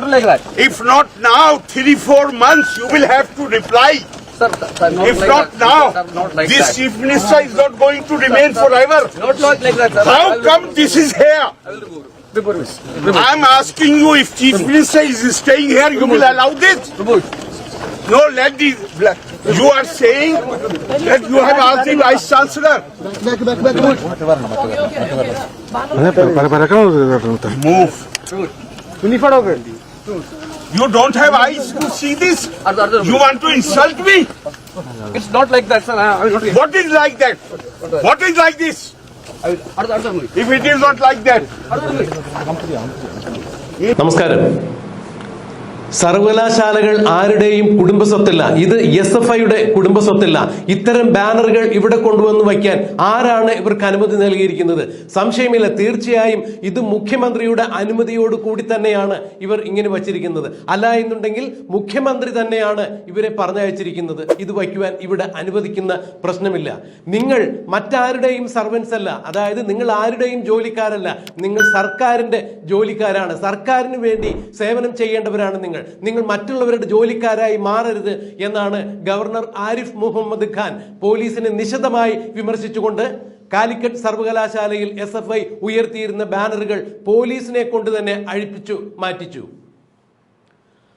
Not like that. If not now, three, four months, you will have to reply. Sir, sir not If like not that. now, Sir, not like this that. chief minister is not going to remain forever. Not like, like that, sir. How come this is here? I this. I'm asking you if chief minister is staying here, you will allow this? No, let the, you are saying that you have asked the vice chancellor. Move. You don't have eyes to see this? Arthur, Arthur, You want to insult me? It's not like that, sir. I I will not. What is like that? What is like this? I will. Arthur, Arthur, remove. If it is not like that, Arthur, remove. നമസ്കാരം സർവകലാശാലകൾ ആരുടെയും കുടുംബസ്വത്തല്ല. ഇത് S F ഐയുടെ കുടുംബ സ്വത്തല്ല ഇത്തരം ബാനറുകൾ ഇവിടെ കൊണ്ടുവന്ന് വയ്ക്കാൻ ആരാണ് ഇവർക്ക് അനുമതി നൽകിയിരിക്കുന്നത്? സംശയമില്ല. തീർച്ചയായും ഇത് മുഖ്യമന്ത്രിയുടെ അനുമതിയോട് കൂടി തന്നെയാണ് ഇവർ ഇങ്ങനെ വച്ചിരിക്കുന്നത്. അല്ല എന്നുണ്ടെങ്കിൽ മുഖ്യമന്ത്രി തന്നെയാണ് ഇവരെ പറഞ്ഞയച്ചിരിക്കുന്നത്. ഇത് വയ്ക്കുവാൻ ഇവിടെ അനുവദിക്കുന്ന പ്രശ്നമില്ല. നിങ്ങൾ മറ്റാരുടെയും സർവൻസ് അല്ല. അതായത് നിങ്ങൾ ആരുടെയും ജോലിക്കാരല്ല. നിങ്ങൾ സർക്കാരിന്റെ ജോലിക്കാരാണ്. സർക്കാരിന് വേണ്ടി സേവനം ചെയ്യേണ്ടവരാണ് നിങ്ങൾ. നിങ്ങൾ മറ്റുള്ളവരുടെ ജോലിക്കാരായി മാറരുത് എന്നാണ് ഗവർണർ ആരിഫ് മുഹമ്മദ് ഖാൻ പോലീസിനെ നിശിതമായി വിമർശിച്ചുകൊണ്ട് കാലിക്കറ്റ് സർവകലാശാലയിൽ എസ് എഫ് ഐ ഉയർത്തിയിരുന്ന ബാനറുകൾ പോലീസിനെ കൊണ്ട് തന്നെ അഴിപ്പിച്ചു മാറ്റിച്ചു.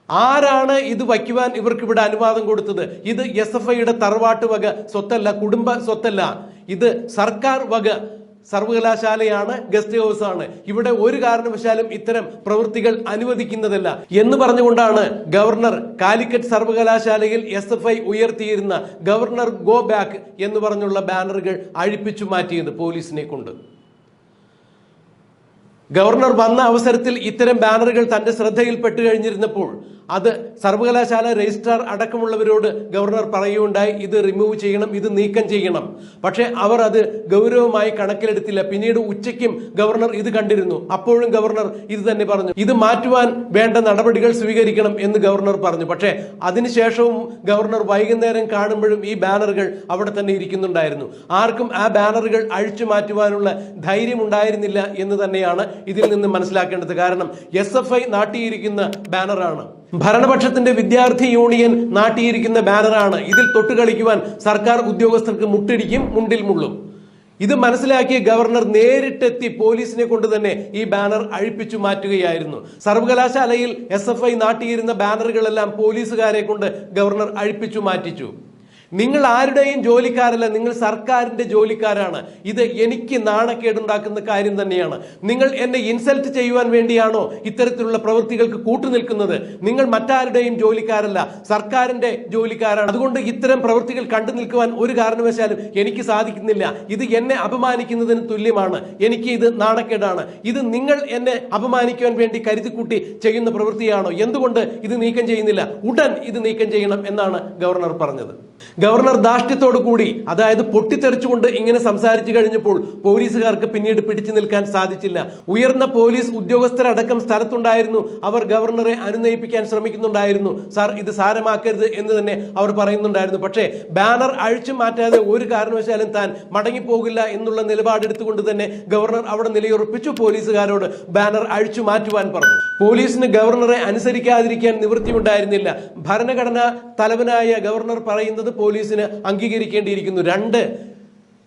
ആരാണ് ഇത് വയ്ക്കുവാൻ ഇവർക്ക് ഇവിടെ അനുവാദം കൊടുത്തത്? ഇത് എസ് എഫ് ഐയുടെ തറവാട്ട് വക സ്വത്തല്ല കുടുംബ സ്വത്തല്ല. ഇത് സർക്കാർ വക സർവകലാശാലയാണ് ഗസ്റ്റ് ഹൗസ് ആണ് ഇവിടെ ഒരു കാരണവശാലും ഇത്തരം പ്രവൃത്തികൾ അനുവദിക്കുന്നതല്ല. എന്ന് പറഞ്ഞുകൊണ്ടാണ് ഗവർണർ കാലിക്കറ്റ് സർവകലാശാലയിൽ എസ് എഫ് ഐ ഉയർത്തിയിരുന്ന ഗവർണർ ഗോ ബാക്ക് എന്ന് പറഞ്ഞുള്ള ബാനറുകൾ അഴിപ്പിച്ചു മാറ്റിയത് പോലീസിനെ കൊണ്ട്. ഗവർണർ വന്ന അവസരത്തിൽ ഇത്തരം ബാനറുകൾ തന്റെ ശ്രദ്ധയിൽപ്പെട്ടു കഴിഞ്ഞിരുന്നപ്പോൾ അത് സർവകലാശാല രജിസ്ട്രാർ അടക്കമുള്ളവരോട് ഗവർണർ പറയുകയുണ്ടായി ഇത് റിമൂവ് ചെയ്യണം ഇത് നീക്കം ചെയ്യണം. പക്ഷേ അവർ അത് ഗൗരവമായി കണക്കിലെടുത്തില്ല. പിന്നീട് ഉച്ചയ്ക്കും ഗവർണർ ഇത് കണ്ടിരുന്നു. അപ്പോഴും ഗവർണർ ഇത് തന്നെ പറഞ്ഞു. ഇത് മാറ്റുവാൻ വേണ്ട നടപടികൾ സ്വീകരിക്കണം എന്ന് ഗവർണർ പറഞ്ഞു. പക്ഷേ അതിനുശേഷവും ഗവർണർ വൈകുന്നേരം കാണുമ്പോഴും ഈ ബാനറുകൾ അവിടെ തന്നെ ഇരിക്കുന്നുണ്ടായിരുന്നു. ആർക്കും ആ ബാനറുകൾ അഴിച്ചു മാറ്റുവാനുള്ള ധൈര്യം ഉണ്ടായിരുന്നില്ല എന്ന് തന്നെയാണ് ഇതിൽ നിന്ന് മനസ്സിലാക്കേണ്ടത് കാരണം എസ് എഫ് ഐ നാട്ടിയിരിക്കുന്ന ബാനറാണ്. ഭരണപക്ഷത്തിന്റെ വിദ്യാർത്ഥി യൂണിയൻ നാട്ടിയിരിക്കുന്ന ബാനറാണ്. ഇതിൽ തൊട്ടുകളിക്കുവാൻ സർക്കാർ ഉദ്യോഗസ്ഥർക്ക് മുട്ടിടിക്കും മുണ്ടിൽ മുള്ളും. ഇത് മനസ്സിലാക്കിയ ഗവർണർ നേരിട്ടെത്തി പോലീസിനെ കൊണ്ട് തന്നെ ഈ ബാനർ അഴിപ്പിച്ചു മാറ്റുകയായിരുന്നു. സർവകലാശാലയിൽ എസ് എഫ് ഐ നാട്ടിയിരുന്ന ബാനറുകളെല്ലാം പോലീസുകാരെ കൊണ്ട് ഗവർണർ അഴിപ്പിച്ചു മാറ്റിച്ചു. നിങ്ങൾ ആരുടെയും ജോലിക്കാരല്ല നിങ്ങൾ സർക്കാരിന്റെ ജോലിക്കാരാണ്. ഇത് എനിക്ക് നാണക്കേടുണ്ടാക്കുന്ന കാര്യം തന്നെയാണ്. നിങ്ങൾ എന്നെ ഇൻസൾട്ട് ചെയ്യുവാൻ വേണ്ടിയാണോ ഇത്തരത്തിലുള്ള പ്രവൃത്തികൾക്ക് കൂട്ടുനിൽക്കുന്നത് നിങ്ങൾ മറ്റാരുടെയും ജോലിക്കാരല്ല സർക്കാരിന്റെ ജോലിക്കാരാണ്. അതുകൊണ്ട് ഇത്തരം പ്രവൃത്തികൾ കണ്ടു നിൽക്കുവാൻ ഒരു കാരണവശാലും എനിക്ക് സാധിക്കുന്നില്ല. ഇത് എന്നെ അപമാനിക്കുന്നതിന് തുല്യമാണ്. എനിക്ക് ഇത് നാണക്കേടാണ്. ഇത് നിങ്ങൾ എന്നെ അപമാനിക്കുവാൻ വേണ്ടി കരുതിക്കൂട്ടി ചെയ്യുന്ന പ്രവൃത്തിയാണോ? എന്തുകൊണ്ട് ഇത് നീക്കം ചെയ്യുന്നില്ല? ഉടൻ ഇത് നീക്കം ചെയ്യണം എന്നാണ് ഗവർണർ പറഞ്ഞത്. ഗവർണർ ധാർഷ്ട്യത്തോടു കൂടി അതായത് പൊട്ടിത്തെറിച്ചുകൊണ്ട് ഇങ്ങനെ സംസാരിച്ചു കഴിഞ്ഞപ്പോൾ പോലീസുകാർക്ക് പിന്നീട് പിടിച്ചു നിൽക്കാൻ സാധിച്ചില്ല. ഉയർന്ന പോലീസ് ഉദ്യോഗസ്ഥരടക്കം സ്ഥലത്തുണ്ടായിരുന്നു. അവർ ഗവർണറെ അനുനയിപ്പിക്കാൻ ശ്രമിക്കുന്നുണ്ടായിരുന്നു. സാർ ഇത് സാരമാക്കരുത് എന്ന് തന്നെ അവർ പറയുന്നുണ്ടായിരുന്നു. പക്ഷേ ബാനർ അഴിച്ചു മാറ്റാതെ ഒരു കാരണവശാലും താൻ മടങ്ങിപ്പോകില്ല എന്നുള്ള നിലപാടെടുത്തുകൊണ്ട് തന്നെ ഗവർണർ അവിടെ നിലയുറപ്പിച്ചു പോലീസുകാരോട് ബാനർ അഴിച്ചു മാറ്റുവാൻ പറഞ്ഞു. പോലീസിന് ഗവർണറെ അനുസരിക്കാതിരിക്കാൻ നിവൃത്തിയുണ്ടായിരുന്നില്ല. ഭരണഘടനാ തലവനായ ഗവർണർ പറയുന്നത് പോലീസിന് അംഗീകരിക്കേണ്ടിയിരിക്കുന്നു. രണ്ട്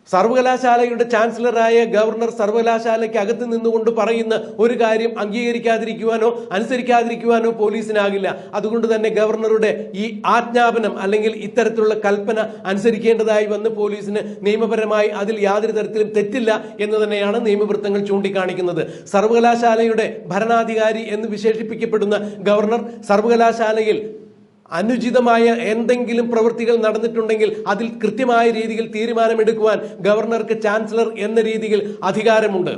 സർവകലാശാലയുടെ ചാൻസലറായ ഗവർണർ സർവകലാശാലയ്ക്ക് അകത്ത് നിന്നുകൊണ്ട് പറയുന്ന ഒരു കാര്യം അംഗീകരിക്കാതിരിക്കുവാനോ അനുസരിക്കാതിരിക്കുവാനോ പോലീസിനാകില്ല. അതുകൊണ്ട് തന്നെ ഗവർണറുടെ ഈ ആജ്ഞാപനം അല്ലെങ്കിൽ ഇത്തരത്തിലുള്ള കൽപ്പന അനുസരിക്കേണ്ടതായി വന്ന് പോലീസിന് നിയമപരമായി അതിൽ യാതൊരു തരത്തിലും തെറ്റില്ല എന്ന് തന്നെയാണ് നിയമവൃത്തങ്ങൾ ചൂണ്ടിക്കാണിക്കുന്നത്. സർവകലാശാലയുടെ ഭരണാധികാരി എന്ന് വിശേഷിപ്പിക്കപ്പെടുന്ന ഗവർണർ സർവകലാശാലയിൽ അനുചിതമായ എന്തെങ്കിലും പ്രവൃത്തികൾ നടന്നിട്ടുണ്ടെങ്കിൽ അതിൽ കൃത്യമായ രീതിയിൽ തീരുമാനമെടുക്കുവാൻ ഗവർണർക്ക് ചാൻസലർ എന്ന രീതിയിൽ അധികാരമുണ്ട്.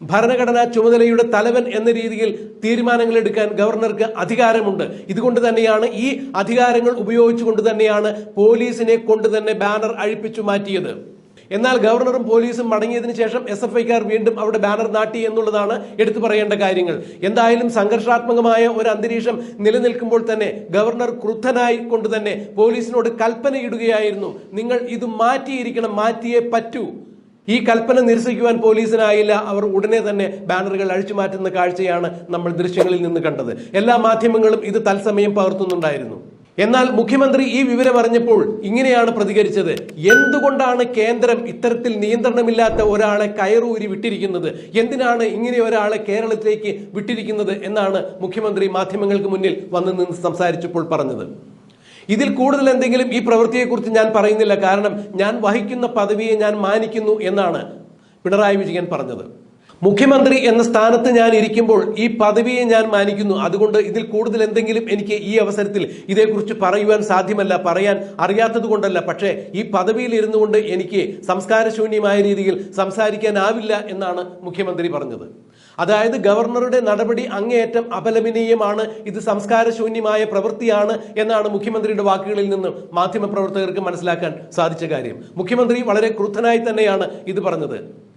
ഭരണഘടനാ ചുമതലയുടെ തലവൻ എന്ന രീതിയിൽ തീരുമാനങ്ങൾ എടുക്കാൻ ഗവർണർക്ക് അധികാരമുണ്ട്. ഇതുകൊണ്ട് തന്നെയാണ് ഈ അധികാരങ്ങൾ ഉപയോഗിച്ചുകൊണ്ട് തന്നെയാണ് പോലീസിനെ കൊണ്ട് തന്നെ ബാനർ അഴിപ്പിച്ചു മാറ്റിയത്. എന്നാൽ ഗവർണറും പോലീസും മടങ്ങിയതിനു ശേഷം എസ് എഫ് ഐക്കാർ വീണ്ടും അവിടെ ബാനർ നാട്ടി എന്നുള്ളതാണ് എടുത്തു പറയേണ്ട കാര്യങ്ങൾ. എന്തായാലും സംഘർഷാത്മകമായ ഒരു അന്തരീക്ഷം നിലനിൽക്കുമ്പോൾ തന്നെ ഗവർണർ ക്രുദ്ധനായി കൊണ്ട് തന്നെ പോലീസിനോട് കൽപ്പനയിടുകയായിരുന്നു നിങ്ങൾ ഇത് മാറ്റിയിരിക്കണം മാറ്റിയേ പറ്റൂ. ഈ കൽപ്പന നിരസിക്കുവാൻ പോലീസിനായില്ല. അവർ ഉടനെ തന്നെ ബാനറുകൾ അഴിച്ചു മാറ്റുന്ന കാഴ്ചയാണ് നമ്മൾ ദൃശ്യങ്ങളിൽ നിന്ന് കണ്ടത്. എല്ലാ മാധ്യമങ്ങളും ഇത് തത്സമയം പകർത്തുന്നുണ്ടായിരുന്നു. എന്നാൽ മുഖ്യമന്ത്രി ഈ വിവരം അറിഞ്ഞപ്പോൾ ഇങ്ങനെയാണ് പ്രതികരിച്ചത്. എന്തുകൊണ്ടാണ് കേന്ദ്രം ഇത്തരത്തിൽ നിയന്ത്രണമില്ലാത്ത ഒരാളെ കയറൂരി വിട്ടിരിക്കുന്നത്? എന്തിനാണ് ഇങ്ങനെ ഒരാളെ കേരളത്തിലേക്ക് വിട്ടിരിക്കുന്നത് എന്നാണ് മുഖ്യമന്ത്രി മാധ്യമങ്ങൾക്ക് മുന്നിൽ വന്നു നിന്ന് സംസാരിച്ചപ്പോൾ പറഞ്ഞത്. ഇതിൽ കൂടുതൽ എന്തെങ്കിലും ഈ പ്രവൃത്തിയെക്കുറിച്ച് ഞാൻ പറയുന്നില്ല. കാരണം ഞാൻ വഹിക്കുന്ന പദവിയെ ഞാൻ മാനിക്കുന്നു എന്നാണ് പിണറായി വിജയൻ പറഞ്ഞത്. മുഖ്യമന്ത്രി എന്ന സ്ഥാനത്ത് ഞാൻ ഇരിക്കുമ്പോൾ ഈ പദവിയെ ഞാൻ മാനിക്കുന്നു. അതുകൊണ്ട് ഇതിൽ കൂടുതൽ എന്തെങ്കിലും എനിക്ക് ഈ അവസരത്തിൽ ഇതേക്കുറിച്ച് പറയുവാൻ സാധ്യമല്ല പറയാൻ അറിയാത്തത് കൊണ്ടല്ല. പക്ഷേ ഈ പദവിയിൽ ഇരുന്നു കൊണ്ട് എനിക്ക് സംസ്കാരശൂന്യമായ രീതിയിൽ സംസാരിക്കാനാവില്ല എന്നാണ് മുഖ്യമന്ത്രി പറഞ്ഞത്. അതായത് ഗവർണറുടെ നടപടി അങ്ങേയറ്റം അപലപനീയമാണ് ഇത് സംസ്കാരശൂന്യമായ പ്രവൃത്തിയാണ് എന്നാണ് മുഖ്യമന്ത്രിയുടെ വാക്കുകളിൽ നിന്ന് മാധ്യമപ്രവർത്തകർക്ക് മനസ്സിലാക്കാൻ സാധിച്ച കാര്യം. മുഖ്യമന്ത്രി വളരെ ക്രുദ്ധനായി തന്നെയാണ് ഇത് പറഞ്ഞത്.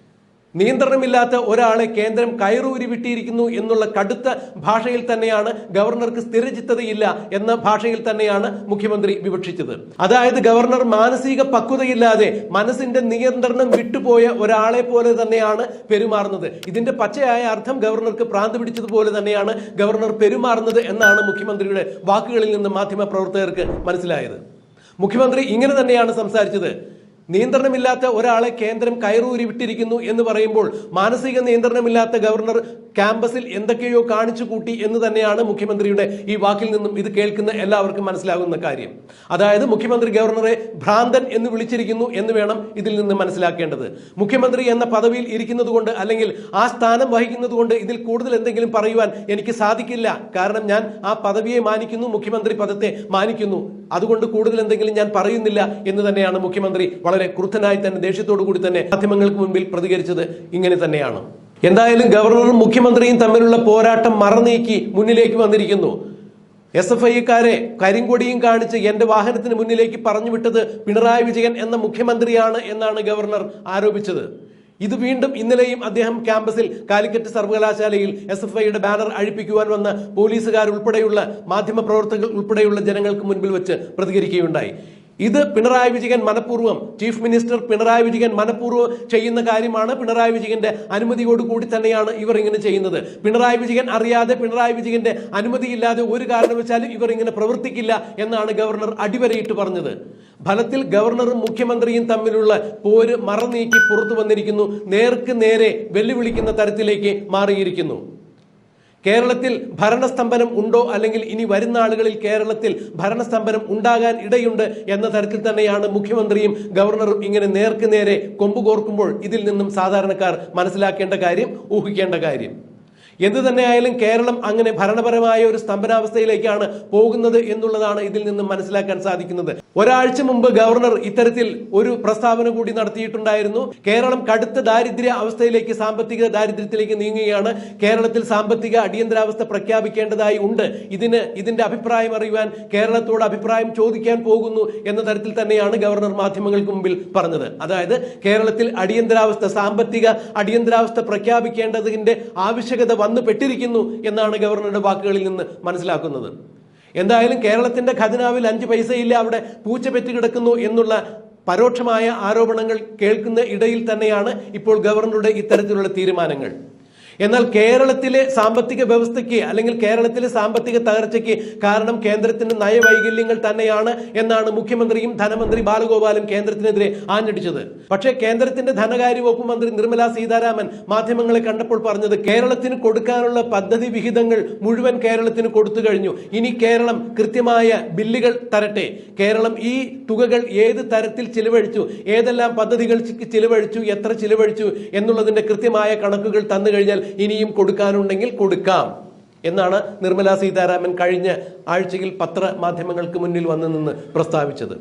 നിയന്ത്രണമില്ലാത്ത ഒരാളെ കേന്ദ്രം കയറൂരി വിട്ടിരിക്കുന്നു എന്നുള്ള കടുത്ത ഭാഷയിൽ തന്നെയാണ് ഗവർണർക്ക് സ്ഥിരചിത്തതയില്ല എന്ന ഭാഷയിൽ തന്നെയാണ് മുഖ്യമന്ത്രി വിവക്ഷിച്ചത്. അതായത് ഗവർണർ മാനസിക പക്വതയില്ലാതെ മനസ്സിന്റെ നിയന്ത്രണം വിട്ടുപോയ ഒരാളെ പോലെ തന്നെയാണ് പെരുമാറുന്നത്. ഇതിന്റെ പച്ചയായ അർത്ഥം ഗവർണർക്ക് പ്രാന്ത് പിടിച്ചതുപോലെ തന്നെയാണ് ഗവർണർ പെരുമാറുന്നത് എന്നാണ് മുഖ്യമന്ത്രിയുടെ വാക്കുകളിൽ നിന്ന് മാധ്യമ പ്രവർത്തകർക്ക് മനസ്സിലായത്. മുഖ്യമന്ത്രി ഇങ്ങനെ തന്നെയാണ് സംസാരിച്ചത്. നിയന്ത്രണമില്ലാത്ത ഒരാളെ കേന്ദ്രം കയറൂരി വിട്ടിരിക്കുന്നു എന്ന് പറയുമ്പോൾ മാനസിക നിയന്ത്രണമില്ലാത്ത ഗവർണർ ക്യാമ്പസിൽ എന്തൊക്കെയോ കാണിച്ചു കൂട്ടി എന്ന് തന്നെയാണ് മുഖ്യമന്ത്രിയുടെ ഈ വാക്കിൽ നിന്നും ഇത് കേൾക്കുന്ന എല്ലാവർക്കും മനസ്സിലാകുന്ന കാര്യം. അതായത് മുഖ്യമന്ത്രി ഗവർണറെ ഭ്രാന്തൻ എന്ന് വിളിച്ചിരിക്കുന്നു എന്ന് വേണം ഇതിൽ നിന്ന് മനസ്സിലാക്കേണ്ടത്. മുഖ്യമന്ത്രി എന്ന പദവിയിൽ ഇരിക്കുന്നത് കൊണ്ട് അല്ലെങ്കിൽ ആ സ്ഥാനം വഹിക്കുന്നത് കൊണ്ട് ഇതിൽ കൂടുതൽ എന്തെങ്കിലും പറയുവാൻ എനിക്ക് സാധിക്കില്ല. കാരണം ഞാൻ ആ പദവിയെ മാനിക്കുന്നു മുഖ്യമന്ത്രി പദത്തെ മാനിക്കുന്നു. അതുകൊണ്ട് കൂടുതൽ എന്തെങ്കിലും ഞാൻ പറയുന്നില്ല എന്ന് തന്നെയാണ് മുഖ്യമന്ത്രി വളരെ ക്രുദ്ധനായി തന്നെ ദേഷ്യത്തോടു കൂടി തന്നെ മാധ്യമങ്ങൾക്ക് മുൻപിൽ പ്രതികരിച്ചത് ഇങ്ങനെ തന്നെയാണ്. എന്തായാലും ഗവർണറും മുഖ്യമന്ത്രിയും തമ്മിലുള്ള പോരാട്ടം മറനീക്കി മുന്നിലേക്ക് വന്നിരിക്കുന്നു. എസ് എഫ് ഐക്കാരെ കരിങ്കൊടിയും കാണിച്ച് എന്റെ വാഹനത്തിന് മുന്നിലേക്ക് പറഞ്ഞു വിട്ടത് പിണറായി വിജയൻ എന്ന മുഖ്യമന്ത്രിയാണ് എന്നാണ് ഗവർണർ ആരോപിച്ചത്. ഇത് വീണ്ടും ഇന്നലെയും അദ്ദേഹം ക്യാമ്പസിൽ കാലിക്കറ്റ് സർവകലാശാലയിൽ എസ് എഫ് ഐയുടെ ബാനർ അഴിപ്പിക്കുവാൻ വന്ന പോലീസുകാർ ഉൾപ്പെടെയുള്ള മാധ്യമപ്രവർത്തകർ ഉൾപ്പെടെയുള്ള ജനങ്ങൾക്ക് മുൻപിൽ വെച്ച് പ്രതികരിക്കുകയുണ്ടായി. ഇത് പിണറായി വിജയൻ മനഃപൂർവം ചീഫ് മിനിസ്റ്റർ പിണറായി വിജയൻ മനഃപൂർവം ചെയ്യുന്ന കാര്യമാണ്. പിണറായി വിജയന്റെ അനുമതിയോട് കൂടി തന്നെയാണ് ഇവർ ഇങ്ങനെ ചെയ്യുന്നത്. പിണറായി വിജയൻ അറിയാതെ പിണറായി വിജയന്റെ അനുമതിയില്ലാതെ ഒരു കാരണവശാലും ഇവർ ഇങ്ങനെ പ്രവർത്തിക്കില്ല എന്നാണ് ഗവർണർ അടിവരയിട്ട് പറഞ്ഞത്. ഫലത്തിൽ ഗവർണറും മുഖ്യമന്ത്രിയും തമ്മിലുള്ള പോര് മറനീക്കി പുറത്തു വന്നിരിക്കുന്നു. നേർക്ക് നേരെ വെല്ലുവിളിക്കുന്ന തരത്തിലേക്ക് മാറിയിരിക്കുന്നു. കേരളത്തിൽ ഭരണസ്തംഭനം ഉണ്ടോ അല്ലെങ്കിൽ ഇനി വരുന്ന ആളുകളിൽ കേരളത്തിൽ ഭരണസ്തംഭനം ഉണ്ടാകാൻ ഇടയുണ്ട് എന്ന തരത്തിൽ തന്നെയാണ് മുഖ്യമന്ത്രിയും ഗവർണറും ഇങ്ങനെ നേർക്കുനേരെ കൊമ്പ് കോർക്കുമ്പോൾ ഇതിൽ നിന്നും സാധാരണക്കാർ മനസ്സിലാക്കേണ്ട കാര്യം ഊഹിക്കേണ്ട കാര്യം. എന്തു തന്നെയായാലും കേരളം അങ്ങനെ ഭരണപരമായ ഒരു സ്തംഭനാവസ്ഥയിലേക്കാണ് പോകുന്നത് എന്നുള്ളതാണ് ഇതിൽ നിന്നും മനസ്സിലാക്കാൻ സാധിക്കുന്നത്. ഒരാഴ്ച മുമ്പ് ഗവർണർ ഇത്തരത്തിൽ ഒരു പ്രസ്താവന കൂടി നടത്തിയിട്ടുണ്ടായിരുന്നു. കേരളം കടുത്ത ദാരിദ്ര്യ അവസ്ഥയിലേക്ക് സാമ്പത്തിക ദാരിദ്ര്യത്തിലേക്ക് നീങ്ങുകയാണ്. കേരളത്തിൽ സാമ്പത്തിക അടിയന്തരാവസ്ഥ പ്രഖ്യാപിക്കേണ്ടതായി ഉണ്ട്. ഇതിന് ഇതിന്റെ അഭിപ്രായം അറിയുവാൻ കേരളത്തോട് അഭിപ്രായം ചോദിക്കാൻ പോകുന്നു എന്ന തരത്തിൽ തന്നെയാണ് ഗവർണർ മാധ്യമങ്ങൾക്ക് മുമ്പിൽ പറഞ്ഞത്. അതായത് കേരളത്തിൽ അടിയന്തരാവസ്ഥ സാമ്പത്തിക അടിയന്തരാവസ്ഥ പ്രഖ്യാപിക്കേണ്ടതിന്റെ ആവശ്യകത വന്നു പെട്ടിരിക്കുന്നു എന്നാണ് ഗവർണറുടെ വാക്കുകളിൽ നിന്ന് മനസ്സിലാക്കുന്നത്. എന്തായാലും കേരളത്തിന്റെ ഖജനാവിൽ അഞ്ച് പൈസയില്ല അവിടെ പൂച്ച പെറ്റ് കിടക്കുന്നു എന്നുള്ള പരോക്ഷമായ ആരോപണങ്ങൾ കേൾക്കുന്ന ഇടയിൽ തന്നെയാണ് ഇപ്പോൾ ഗവർണറുടെ ഇത്തരത്തിലുള്ള തീരുമാനങ്ങൾ. എന്നാൽ കേരളത്തിലെ സാമ്പത്തിക വ്യവസ്ഥയ്ക്ക് അല്ലെങ്കിൽ കേരളത്തിലെ സാമ്പത്തിക തകർച്ചയ്ക്ക് കാരണം കേന്ദ്രത്തിന്റെ നയവൈകല്യങ്ങൾ തന്നെയാണ് എന്നാണ് മുഖ്യമന്ത്രിയും ധനമന്ത്രി ബാലഗോപാലും കേന്ദ്രത്തിനെതിരെ ആഞ്ഞടിച്ചത്. പക്ഷേ കേന്ദ്രത്തിന്റെ ധനകാര്യ വകുപ്പ് മന്ത്രി നിർമ്മല സീതാരാമൻ മാധ്യമങ്ങളെ കണ്ടപ്പോൾ പറഞ്ഞത് കേരളത്തിന് കൊടുക്കാനുള്ള പദ്ധതി വിഹിതങ്ങൾ മുഴുവൻ കേരളത്തിന് കൊടുത്തു കഴിഞ്ഞു. ഇനി കേരളം കൃത്യമായ ബില്ലുകൾ തരട്ടെ. കേരളം ഈ തുകകൾ ഏത് തരത്തിൽ ചിലവഴിച്ചു ഏതെല്ലാം പദ്ധതികൾ ചിലവഴിച്ചു എത്ര ചിലവഴിച്ചു എന്നുള്ളതിന്റെ കൃത്യമായ കണക്കുകൾ തന്നു കഴിഞ്ഞാൽ ഇനിയും കൊടുക്കാനുണ്ടെങ്കിൽ കൊടുക്കാം എന്നാണ് നിർമ്മല സീതാരാമൻ കഴിഞ്ഞ ആഴ്ചയിൽ പത്രമാധ്യമങ്ങൾക്ക് മുന്നിൽ വന്നു നിന്ന് പ്രസ്താവിച്ചത്.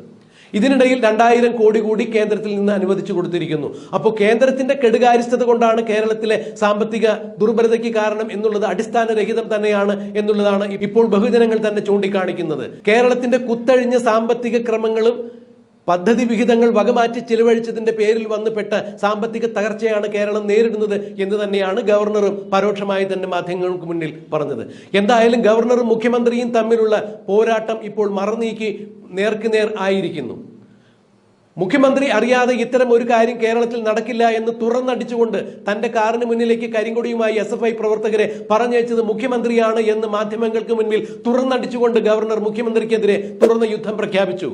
ഇതിനിടയിൽ രണ്ടായിരം കോടി കൂടി കേന്ദ്രത്തിൽ നിന്ന് അനുവദിച്ചു കൊടുത്തിരിക്കുന്നു. അപ്പോൾ കേന്ദ്രത്തിന്റെ കെടുകാര്യസ്ഥത കൊണ്ടാണ് കേരളത്തിലെ സാമ്പത്തിക ദുർബലതയ്ക്ക് കാരണം എന്നുള്ളത് അടിസ്ഥാനരഹിതം തന്നെയാണ് എന്നുള്ളതാണ് ഇപ്പോൾ ബഹുജനങ്ങൾ തന്നെ ചൂണ്ടിക്കാണിക്കുന്നത്. കേരളത്തിന്റെ കുത്തഴിഞ്ഞ സാമ്പത്തിക ക്രമങ്ങളും പദ്ധതി വിഹിതങ്ങൾ വകമാറ്റി ചിലവഴിച്ചതിന്റെ പേരിൽ വന്നുപെട്ട സാമ്പത്തിക തകർച്ചയാണ് കേരളം നേരിടുന്നത് എന്ന് തന്നെയാണ് ഗവർണറും പരോക്ഷമായി തന്നെ മാധ്യമങ്ങൾക്ക് മുന്നിൽ പറഞ്ഞത്. എന്തായാലും ഗവർണറും മുഖ്യമന്ത്രിയും തമ്മിലുള്ള പോരാട്ടം ഇപ്പോൾ മറന്നീക്കി നേർക്കുനേർ ആയിരിക്കുന്നു. മുഖ്യമന്ത്രി അറിയാതെ ഇത്തരം ഒരു കാര്യം കേരളത്തിൽ നടക്കില്ല എന്ന് തുറന്നടിച്ചുകൊണ്ട് തന്റെ കാറിന് മുന്നിലേക്ക് കരിങ്കൊടിയുമായി എസ് എഫ് ഐ പ്രവർത്തകരെ പറഞ്ഞയച്ചത് മുഖ്യമന്ത്രിയാണ് എന്ന് മാധ്യമങ്ങൾക്ക് മുന്നിൽ തുറന്നടിച്ചുകൊണ്ട് ഗവർണർ മുഖ്യമന്ത്രിക്കെതിരെ തുറന്ന യുദ്ധം പ്രഖ്യാപിച്ചു.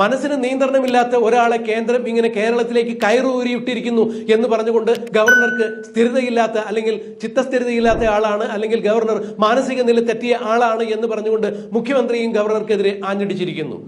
മനസ്സിന് നിയന്ത്രണമില്ലാത്ത ഒരാളെ കേന്ദ്രം ഇങ്ങനെ കേരളത്തിലേക്ക് കയറൂരിയിട്ടിരിക്കുന്നു എന്ന് പറഞ്ഞുകൊണ്ട് ഗവർണർക്ക് സ്ഥിരതയില്ലാത്ത അല്ലെങ്കിൽ ചിത്തസ്ഥിരതയില്ലാത്ത ആളാണ് അല്ലെങ്കിൽ ഗവർണർ മാനസിക നില തെറ്റിയ ആളാണ് എന്ന് പറഞ്ഞുകൊണ്ട് മുഖ്യമന്ത്രിയും ഗവർണർക്കെതിരെ ആഞ്ഞടിച്ചിരിക്കുന്നു.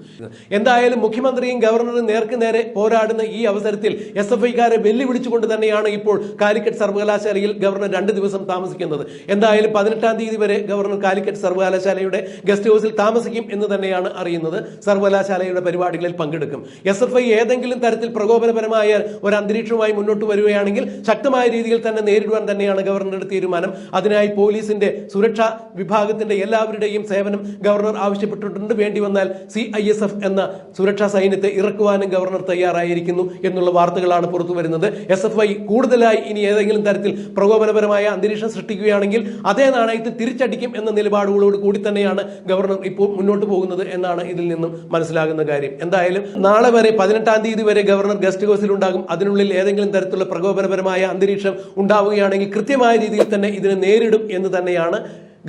എന്തായാലും മുഖ്യമന്ത്രിയും ഗവർണറും നേർക്ക് നേരെ പോരാടുന്ന ഈ അവസരത്തിൽ എസ് എഫ് ഐക്കാരെ വെല്ലുവിളിച്ചുകൊണ്ട് തന്നെയാണ് ഇപ്പോൾ കാലിക്കറ്റ് സർവകലാശാലയിൽ ഗവർണർ രണ്ട് ദിവസം താമസിക്കുന്നത്. എന്തായാലും പതിനെട്ടാം തീയതി വരെ ഗവർണർ കാലിക്കറ്റ് സർവകലാശാലയുടെ ഗസ്റ്റ് ഹൗസിൽ താമസിക്കും എന്ന് തന്നെയാണ് അറിയുന്നത്. സർവകലാശാലയുടെ പരിപാടികളിൽ പങ്കെടുക്കും. എസ് എഫ് ഐ ഏതെങ്കിലും തരത്തിൽ പ്രകോപനപരമായ ഒരു അന്തരീക്ഷവുമായി മുന്നോട്ട് വരികയാണെങ്കിൽ ശക്തമായ രീതിയിൽ തന്നെ നേരിടുവാൻ തന്നെയാണ് ഗവർണറുടെ തീരുമാനം. അതിനായി പോലീസിന്റെ സുരക്ഷാ വിഭാഗത്തിന്റെ എല്ലാവരുടെയും സേവനം ഗവർണർ ആവശ്യപ്പെട്ടിട്ടുണ്ട്. വേണ്ടി വന്നാൽ സി ഐ എസ് എഫ് എന്ന സുരക്ഷാ സൈന്യത്തെ ഇറക്കുവാനും ഗവർണർ തയ്യാറായിരിക്കുന്നു എന്നുള്ള വാർത്തകളാണ് പുറത്തു വരുന്നത്. എസ് എഫ് ഐ കൂടുതലായി ഇനി ഏതെങ്കിലും തരത്തിൽ പ്രകോപനപരമായ അന്തരീക്ഷം സൃഷ്ടിക്കുകയാണെങ്കിൽ അതേ നാണയത്തിൽ തിരിച്ചടിക്കും എന്ന നിലപാടുകളോട് കൂടി തന്നെയാണ് ഗവർണർ ഇപ്പോൾ മുന്നോട്ട് പോകുന്നത് എന്നാണ് ഇതിൽ നിന്നും മനസ്സിലാകുന്ന കാര്യം. എന്തായാലും നാളെ വരെ പതിനെട്ടാം തീയതി വരെ ഗവർണർ ഗസ്റ്റ് ഹൗസിൽ ഉണ്ടാകും അതിനുള്ളിൽ ഏതെങ്കിലും തരത്തിലുള്ള പ്രകോപനപരമായ അന്തരീക്ഷം ഉണ്ടാവുകയാണെങ്കിൽ കൃത്യമായ രീതിയിൽ തന്നെ ഇതിനെ നേരിടും എന്ന് തന്നെയാണ്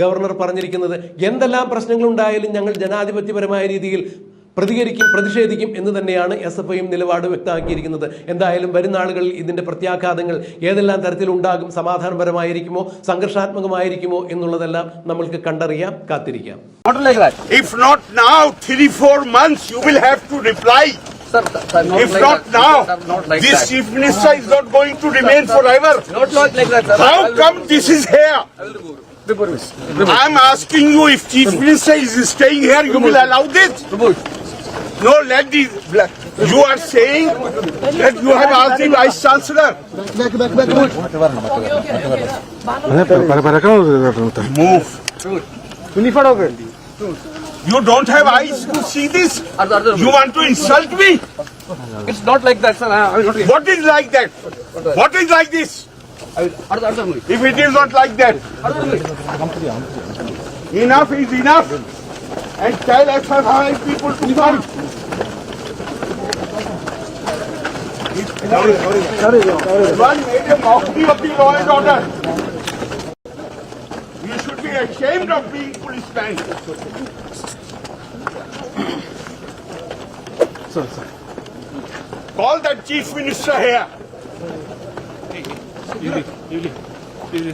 ഗവർണർ പറഞ്ഞിരിക്കുന്നത്. എന്തെല്ലാം പ്രശ്നങ്ങൾ ഉണ്ടായാലും ഞങ്ങൾ ജനാധിപത്യപരമായ രീതിയിൽ പ്രതികരിക്കും പ്രതിഷേധിക്കും എന്ന് തന്നെയാണ് എസ് എഫ് ഐയും നിലപാട് വ്യക്തമാക്കിയിരിക്കുന്നത് എന്തായാലും വരുന്ന നാളുകളിൽ ഇതിന്റെ പ്രത്യാഘാതങ്ങൾ ഏതെല്ലാം തരത്തിലുണ്ടാകും സമാധാനപരമായിരിക്കുമോ സംഘർഷാത്മകമായിരിക്കുമോ എന്നുള്ളതെല്ലാം നമ്മൾക്ക് കണ്ടറിയാം കാത്തിരിക്കാം. If not now, three, four months, you will have to reply. Sir, sir, not If like not that. now, Sir, not like this that. chief minister is not going to remain forever. Not like that, sir. I How come this is here? I. I'm asking you if chief minister is staying here, you will allow this? Remove. No, let the, you are saying that you have asked the vice chancellor. Move. You don't have eyes to see this? Arthur, Arthur, You want to insult me? It's not like that, sir. I will not. remove. What is like that? What is like this? I will. Arthur, Arthur, remove. If it is not like that, enough is enough. And tell SFI people to come. Everyone order. You should be ashamed of being policemen. Sir, sir, Call that chief minister here. Yuli, Yuli, Yuli.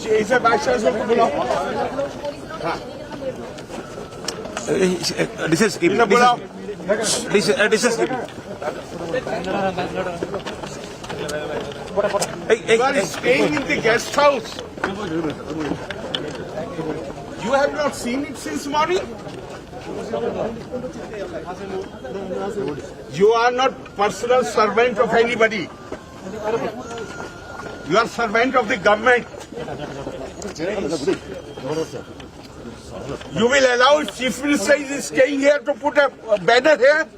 She is a bachelor, this is Hey, hey, You are staying in the guest house. You have not seen it since morning? You are not personal servant of anybody. You are servant of the government. You will allow chief minister is staying here to put a banner here?